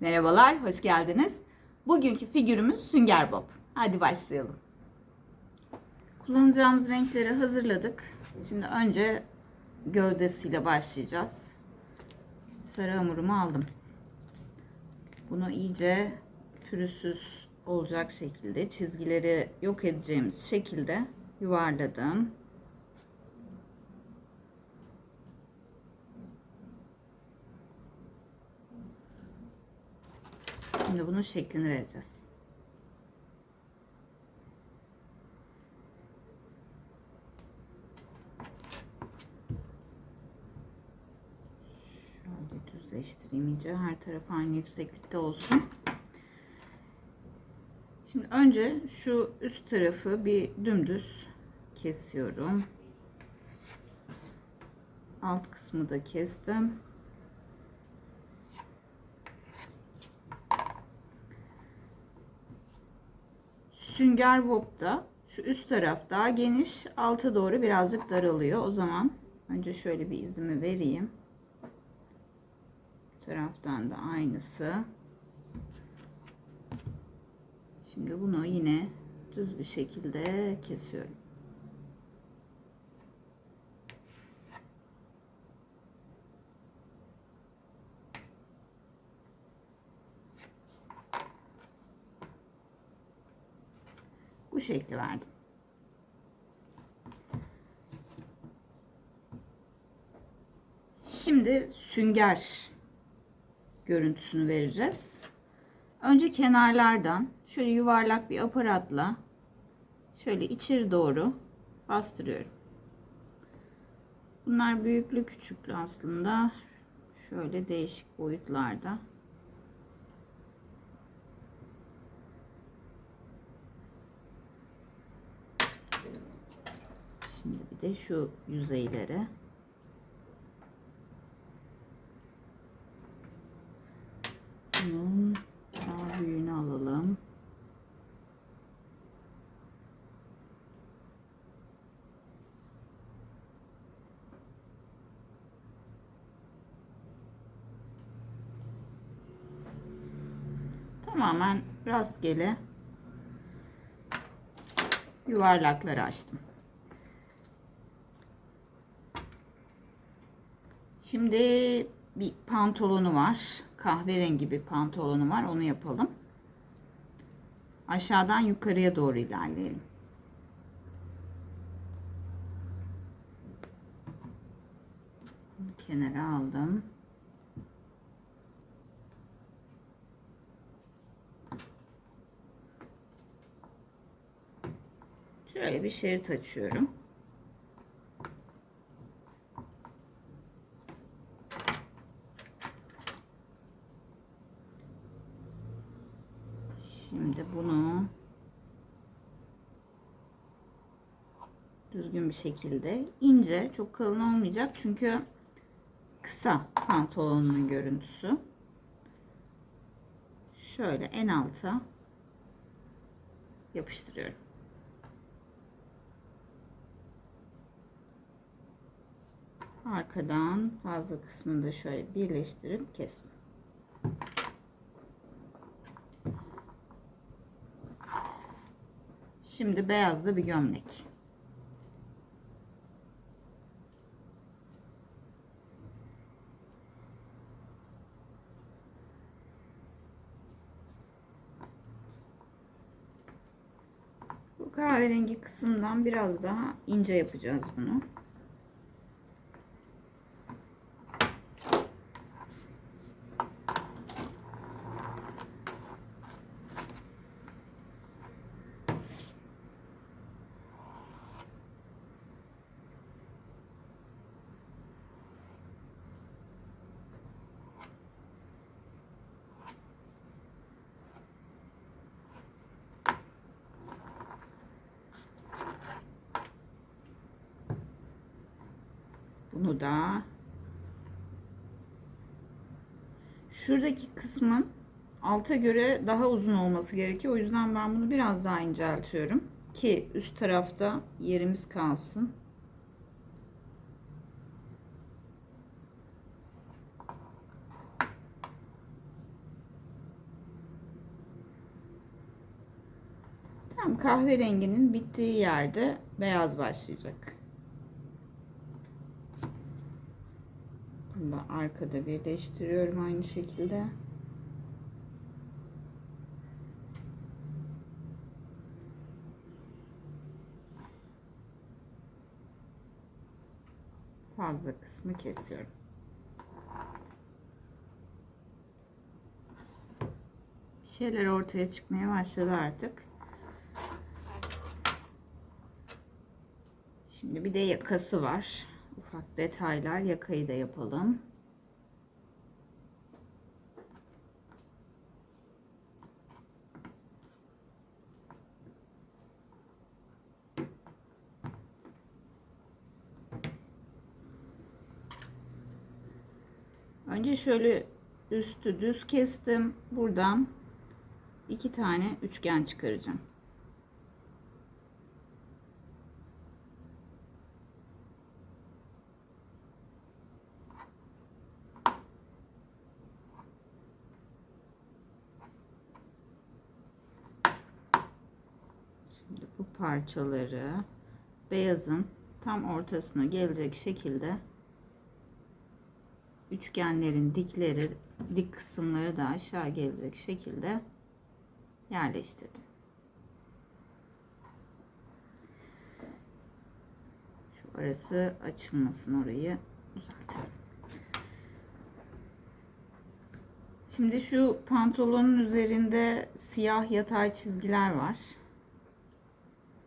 Merhabalar, hoş geldiniz. Bugünkü figürümüz Sünger Bob. Hadi başlayalım. Kullanacağımız renkleri hazırladık. Şimdi önce gövdesiyle başlayacağız. Sarı hamurumu aldım. Bunu iyice pürüzsüz olacak şekilde, çizgileri yok edeceğimiz şekilde yuvarladım. Şimdi bunun şeklini vereceğiz. Şöyle düzleştireyim iyice. Her taraf aynı yükseklikte olsun. Şimdi önce şu üst tarafı bir dümdüz kesiyorum. Alt kısmı da kestim. Sünger Bob'da şu üst taraf daha geniş, alta doğru birazcık daralıyor. O zaman önce şöyle bir izimi vereyim. Bu taraftan da aynısı. Şimdi bunu yine düz bir şekilde kesiyorum. Bu şekli verdim. Şimdi sünger görüntüsünü vereceğiz. Önce kenarlardan şöyle yuvarlak bir aparatla şöyle içeri doğru bastırıyorum. Bunlar büyüklü küçüklü aslında. Şöyle değişik boyutlarda. De şu yüzeylere bunun daha büyüğünü alalım. Tamamen rastgele yuvarlakları açtım. Şimdi bir pantolonu var. Kahverengi bir pantolonu var. Onu yapalım. Aşağıdan yukarıya doğru ilerleyelim. Kenara aldım. Şöyle bir şerit açıyorum. Şimdi bunu düzgün bir şekilde ince çok kalın olmayacak çünkü kısa pantolonun görüntüsü şöyle en alta yapıştırıyorum. Arkadan fazla kısmını da şöyle birleştirip kestim. Şimdi beyazlı bir gömlek. Bu kahverengi kısımdan biraz daha ince yapacağız bunu. Bunu şuradaki kısmın alta göre daha uzun olması gerekiyor. O yüzden ben bunu biraz daha inceltiyorum ki üst tarafta yerimiz kalsın. Tam kahverenginin bittiği yerde beyaz başlayacak. Bunu da arkada birleştiriyorum aynı şekilde. Fazla kısmı kesiyorum. Bir şeyler ortaya çıkmaya başladı artık. Şimdi bir de yakası var. Ufak detaylar. Yakayı da yapalım. Önce şöyle üstü düz kestim. Buradan iki tane üçgen çıkaracağım. Şimdi bu parçaları beyazın tam ortasına gelecek şekilde üçgenlerin dikleri dik kısımları da aşağı gelecek şekilde yerleştirdim. Şu arası açılmasın orayı düzeltelim. Şimdi şu pantolonun üzerinde siyah yatay çizgiler var.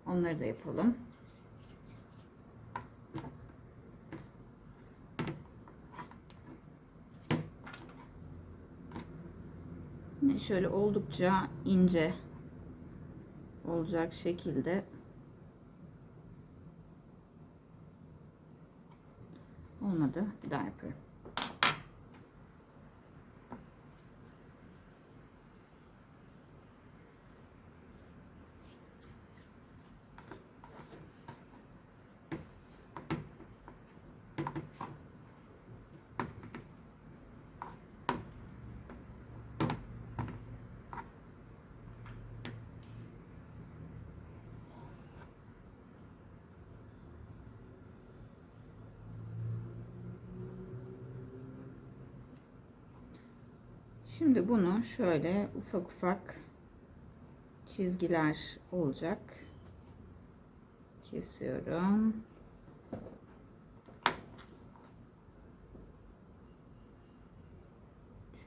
Onları da yapalım. Yine şöyle oldukça ince olacak şekilde olmadı. Bir daha yapıyorum. Şimdi bunu şöyle ufak ufak çizgiler olacak. Kesiyorum.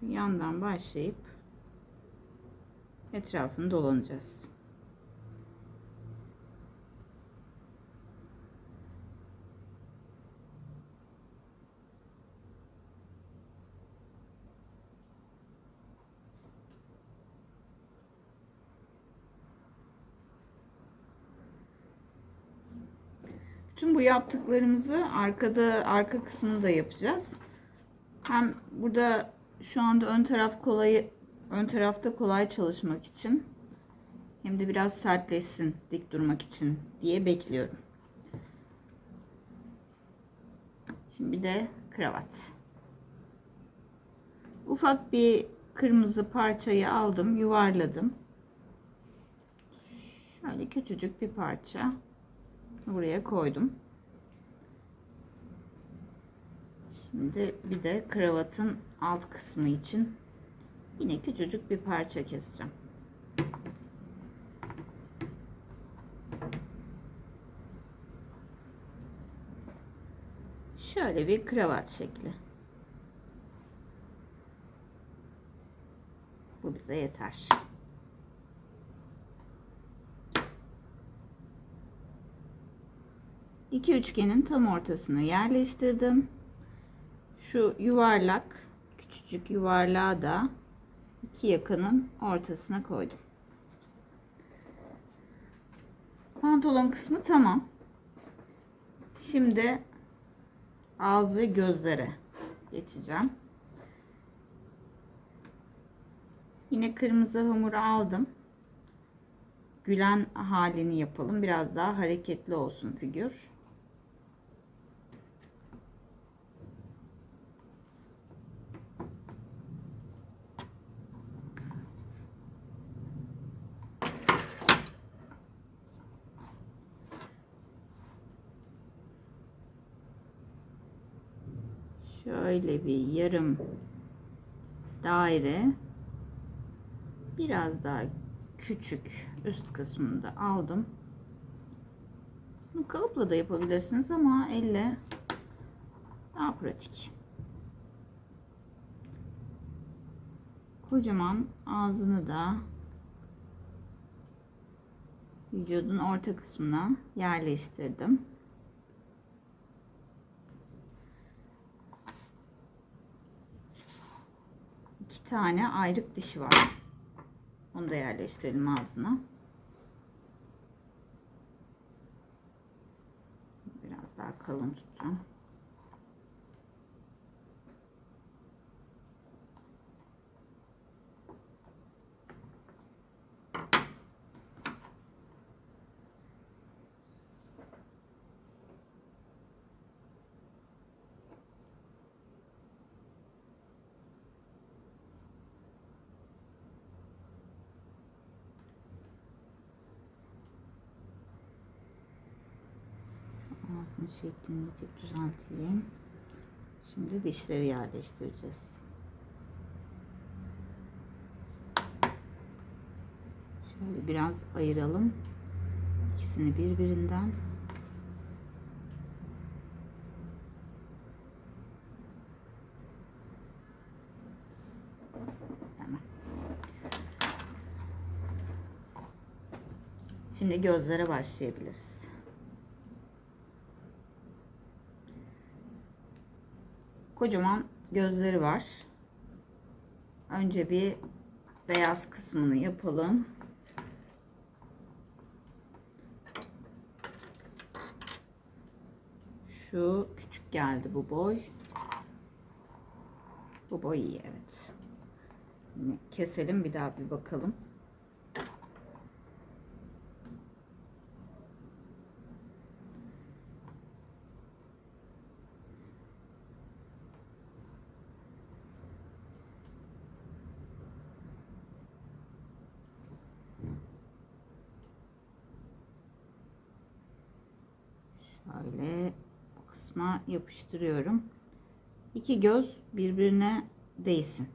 Şu yandan başlayıp etrafını dolanacağız. Tüm bu yaptıklarımızı arkada arka kısmını da yapacağız. Hem burada şu anda ön taraf kolay ön tarafta kolay çalışmak için hem de biraz sertleşsin dik durmak için diye bekliyorum. Şimdi bir de kravat. Ufak bir kırmızı parçayı aldım, yuvarladım. Şöyle küçücük bir parça buraya koydum. Şimdi bir de kravatın alt kısmı için yine küçücük bir parça keseceğim. Şöyle bir kravat şekli. Bu bize yeter. İki üçgenin tam ortasına yerleştirdim. Şu yuvarlak, küçücük yuvarlağı da iki yakının ortasına koydum. Pantolon kısmı tamam. Şimdi ağız ve gözlere geçeceğim. Yine kırmızı hamuru aldım. Gülen halini yapalım. Biraz daha hareketli olsun figür. Şöyle bir yarım daire biraz daha küçük üst kısmını da aldım. Bunu kalıpla da yapabilirsiniz ama elle daha pratik. Kocaman ağzını da vücudun orta kısmına yerleştirdim. İki tane ayrık dişi var. Onu da yerleştirelim ağzına. Biraz daha kalın tutacağım. Şeklini düzelteyim. Şimdi dişleri yerleştireceğiz. Şöyle biraz ayıralım. İkisini birbirinden. Tamam. Şimdi gözlere başlayabiliriz. Kocaman gözleri var. Önce bir beyaz kısmını yapalım. Şu küçük geldi bu boy. Bu boy iyi evet. Keselim bir daha bir bakalım. Şöyle bu kısma yapıştırıyorum. İki göz birbirine değsin.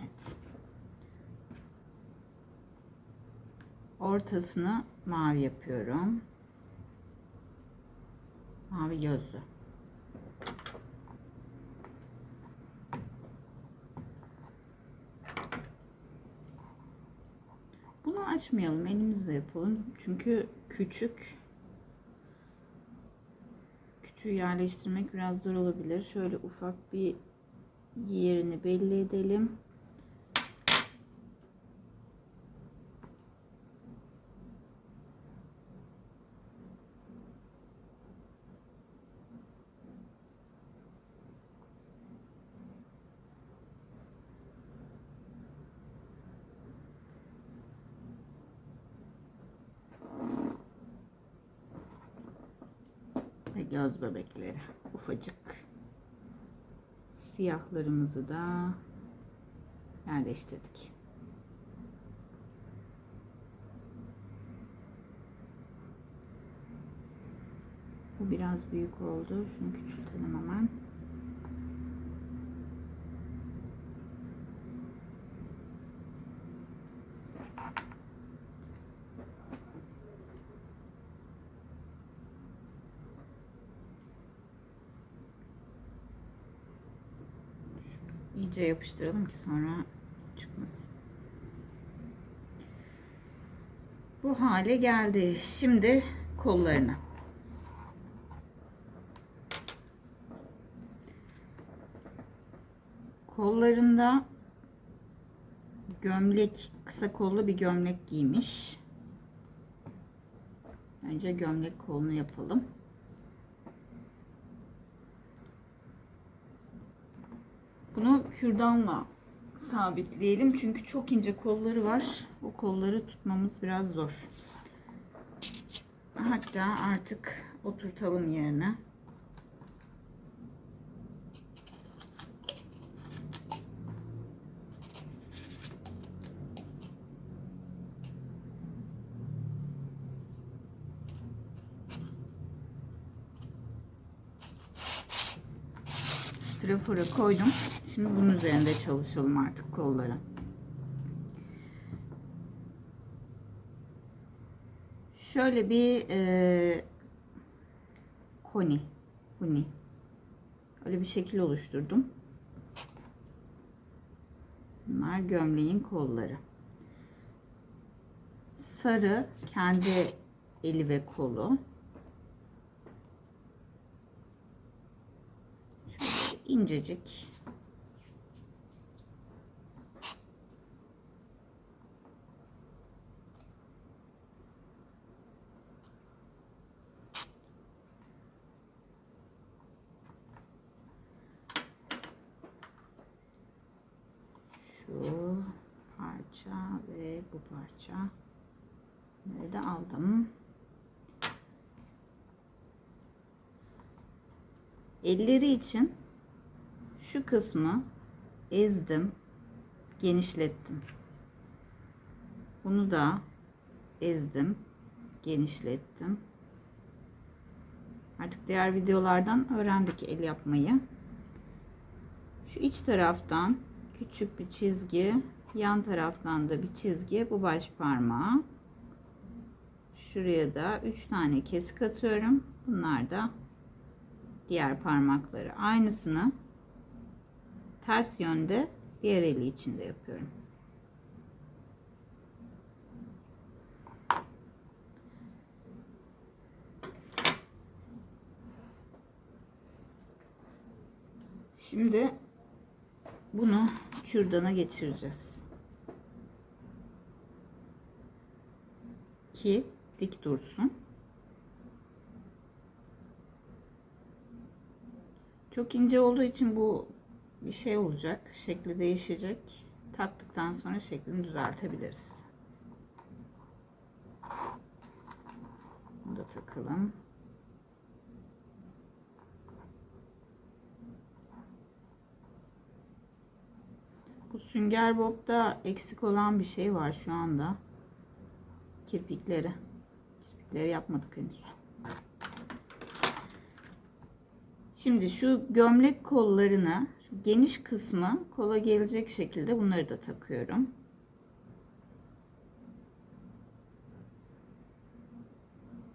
Evet. Ortasını mavi yapıyorum. Mavi gözlü. Bunu açmayalım. Elimizle yapalım. Çünkü küçük. Küçüğü yerleştirmek biraz zor olabilir. Şöyle ufak bir yerini belli edelim. ve göz bebekleri ufacık siyahlarımızı da yerleştirdik. Bu biraz büyük oldu. Şunu küçültelim hemen. İyice yapıştıralım ki sonra çıkmasın. Bu hale geldi. Şimdi kollarına. Kollarında gömlek, kısa kollu bir gömlek giymiş. Önce gömlek kolunu yapalım. Bunu kürdanla sabitleyelim. Çünkü çok ince kolları var. O kolları tutmamız biraz zor. Hatta artık oturtalım yerine. Strafora koydum. Şimdi bunun üzerinde çalışalım artık kollara. Şöyle bir e, koni, kuni. Öyle bir şekil oluşturdum. Bunlar gömleğin kolları. Sarı kendi eli ve kolu. Şöyle incecik. Şu parça ve bu parça. Bunları da aldım. Elleri için şu kısmı ezdim, genişlettim. Bunu da ezdim, genişlettim. Artık diğer videolardan öğrendik el yapmayı. Şu iç taraftan küçük bir çizgi, yan taraftan da bir çizgi, bu baş parmağı. Şuraya da 3 tane kesik atıyorum. Bunlar da diğer parmakları. Aynısını ters yönde diğer eli içinde yapıyorum. Şimdi bunu kürdana geçireceğiz. Ki dik dursun. Çok ince olduğu için bu bir şey olacak. Şekli değişecek. Taktıktan sonra şeklini düzeltebiliriz. Bunu da takalım. Bu sünger bobda eksik olan bir şey var şu anda. Kirpikleri. Kirpikleri yapmadık henüz. Şimdi şu gömlek kollarını şu geniş kısmı kola gelecek şekilde bunları da takıyorum.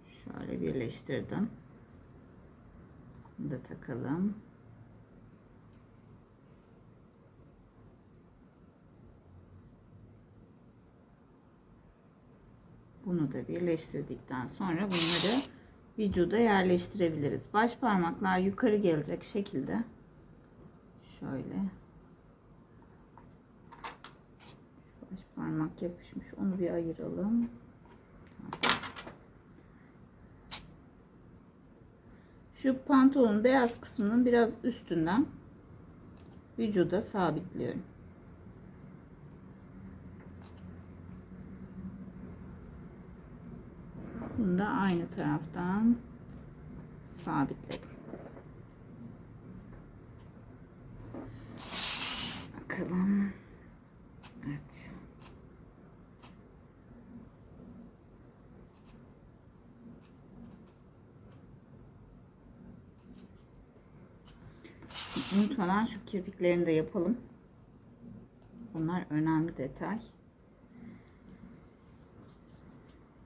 Şöyle birleştirdim. Bunu da takalım. Bunu da birleştirdikten sonra bunları vücuda yerleştirebiliriz. Baş parmaklar yukarı gelecek şekilde şöyle Şu baş parmak yapışmış. Onu bir ayıralım. Şu pantolonun beyaz kısmının biraz üstünden vücuda sabitliyorum. Da aynı taraftan sabitledim. Bakalım. Evet. Unutmadan şu kirpiklerini de yapalım. Bunlar önemli detay.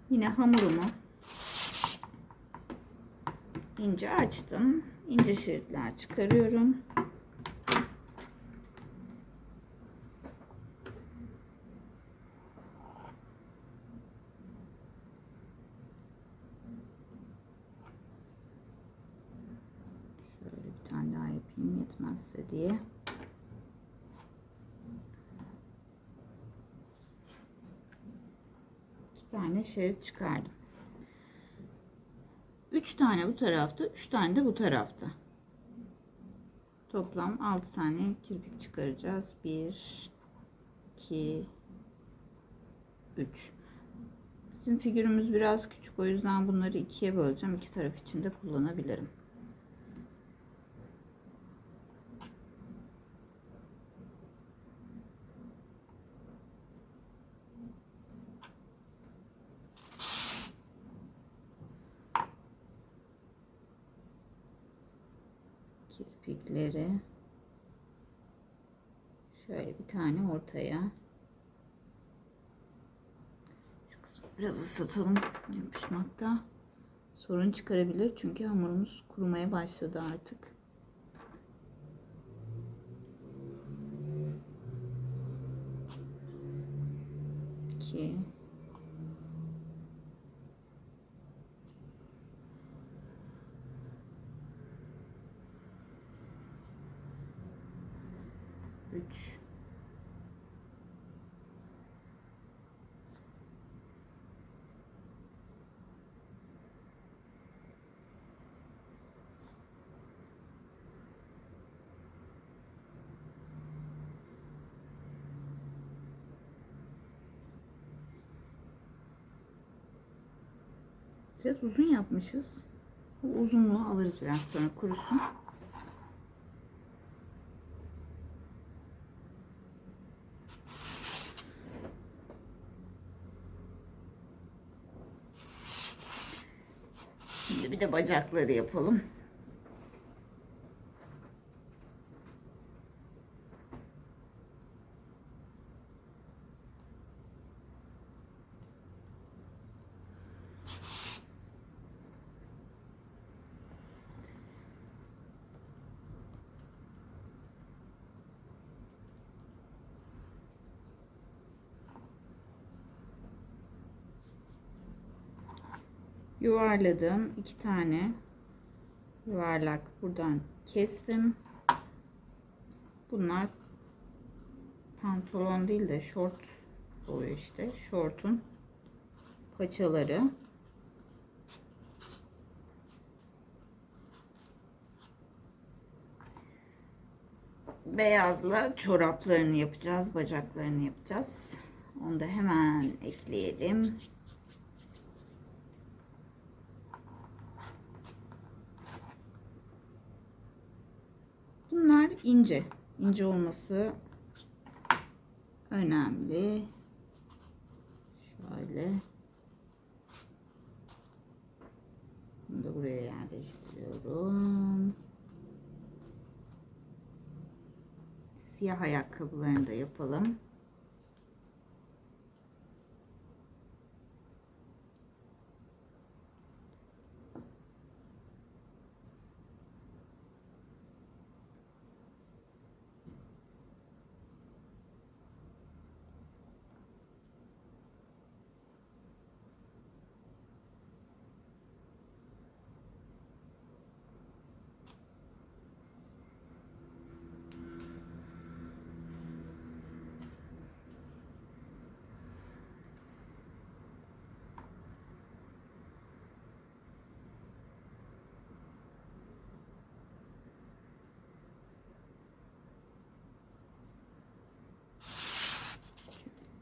Yine hamurumu ince açtım. İnce şeritler çıkarıyorum. Şöyle bir tane daha yapayım yetmezse diye. İki tane şerit çıkardım. Üç tane bu tarafta, üç tane de bu tarafta. Toplam altı tane kirpik çıkaracağız. Bir, iki, üç. Bizim figürümüz biraz küçük. O yüzden bunları ikiye böleceğim. İki taraf için de kullanabilirim. kirpikleri Şöyle bir tane ortaya. Şu kısmı biraz ıslatalım. Yapışmakta sorun çıkarabilir. Çünkü hamurumuz kurumaya başladı artık. İki. Biraz uzun yapmışız. Bu uzunluğu alırız biraz sonra kurusun. Şimdi bir de bacakları yapalım. Yuvarladım. İki tane yuvarlak buradan kestim. Bunlar pantolon değil de şort oluyor işte. Şortun paçaları. Beyazla çoraplarını yapacağız bacaklarını yapacağız. Onu da hemen ekleyelim Bunlar ince. ince olması önemli. Şöyle. Bunu da buraya yerleştiriyorum. Siyah ayakkabılarını da yapalım.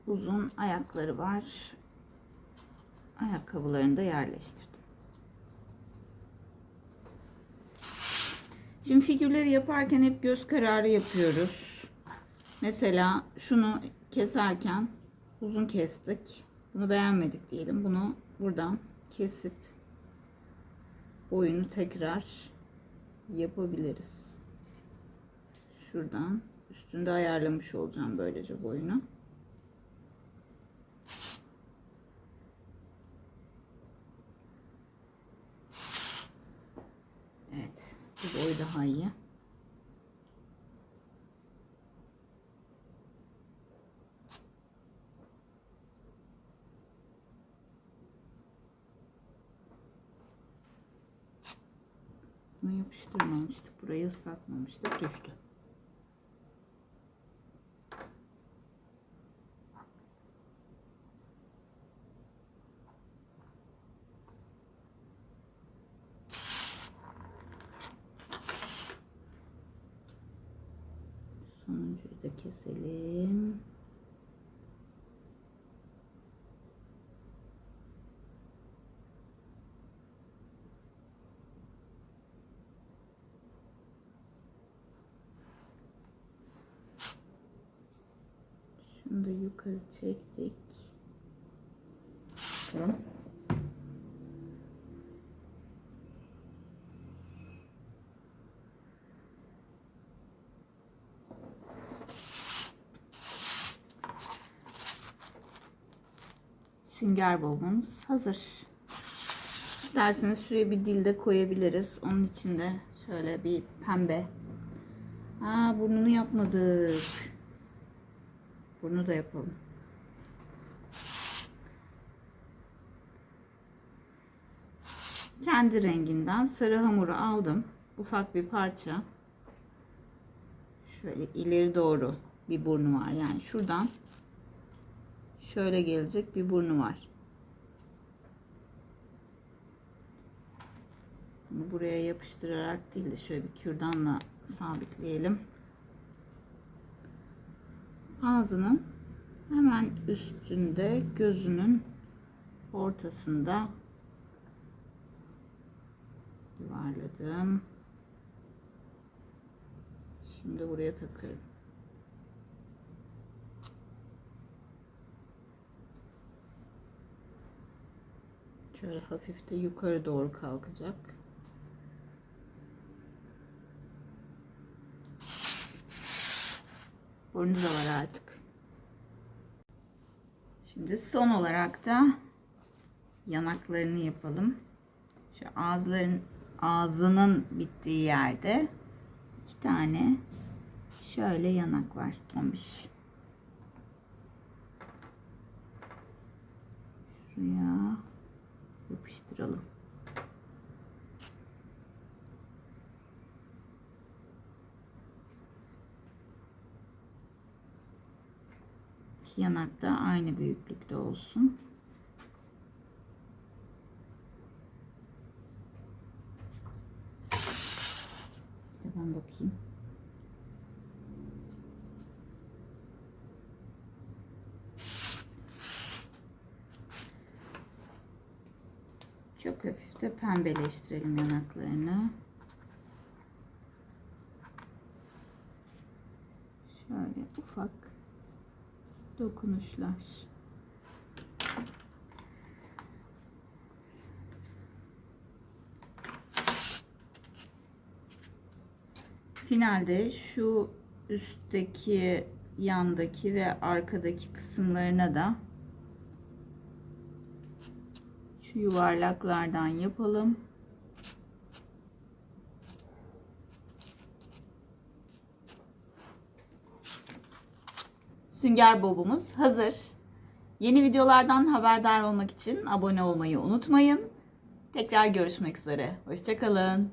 Uzun ayakları var. Ayakkabılarını da yerleştirdim. Şimdi figürleri yaparken hep göz kararı yapıyoruz. Mesela şunu keserken uzun kestik. Bunu beğenmedik diyelim. Bunu buradan kesip boyunu tekrar yapabiliriz. Şuradan üstünde ayarlamış olacağım böylece boyunu. Evet. Bu boy daha iyi. Bunu yapıştırmamıştık. Burayı ıslatmamıştık. Düştü. Sonuncuyu da keselim. Şunu da yukarı çektik. Bakalım. Sünger bobumuz hazır. İsterseniz şuraya bir dil de koyabiliriz. Onun için de şöyle bir pembe. Aa burnunu yapmadık. Burnu da yapalım. Kendi renginden sarı hamuru aldım. Ufak bir parça. Şöyle ileri doğru bir burnu var. Yani şuradan şöyle gelecek bir burnu var. Bunu buraya yapıştırarak değil de şöyle bir kürdanla sabitleyelim. Ağzının hemen üstünde gözünün ortasında yuvarladım. Şimdi buraya takıyorum. Şöyle hafif de yukarı doğru kalkacak. Burnu da var artık. Şimdi son olarak da yanaklarını yapalım. Şu ağızların ağzının bittiği yerde iki tane şöyle yanak var tombiş. Şuraya yapıştıralım. Yanak da aynı büyüklükte olsun. Ben bakayım. Çok hafif de pembeleştirelim yanaklarını. Şöyle ufak dokunuşlar. Finalde şu üstteki, yandaki ve arkadaki kısımlarına da yuvarlaklardan yapalım. Sünger bobumuz hazır. Yeni videolardan haberdar olmak için abone olmayı unutmayın. Tekrar görüşmek üzere. Hoşçakalın.